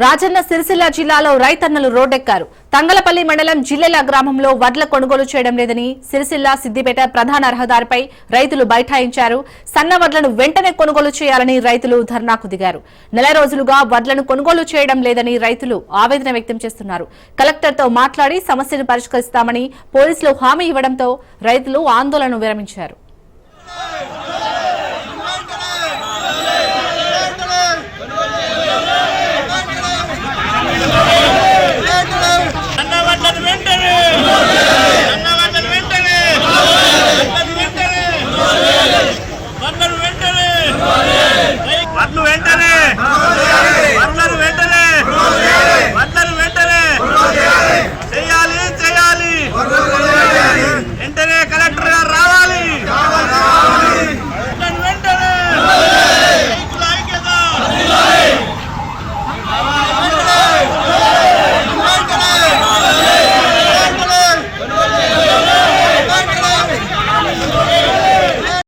రాజన్న సిరిసిల్ల జిల్లాలో రైతన్నలు రోడ్డెక్కారు. తంగలపల్లి మండలం జిల్లెల గ్రామంలో వడ్ల కొనుగోలు చేయడం లేదని సిరిసిల్ల సిద్దిపేట ప్రధాన రహదారిపై రైతులు బైఠాయించారు. సన్న వడ్లను వెంటనే కొనుగోలు చేయాలని రైతులు ధర్నాకు దిగారు. నెల రోజులుగా వడ్లను కొనుగోలు చేయడం లేదని రైతులు ఆవేదన వ్యక్తం చేస్తున్నారు. కలెక్టర్తో మాట్లాడి సమస్యను పరిష్కరిస్తామని పోలీసులు హామీ ఇవ్వడంతో రైతులు ఆందోళన విరమించారు. వడ్లు వెంటనే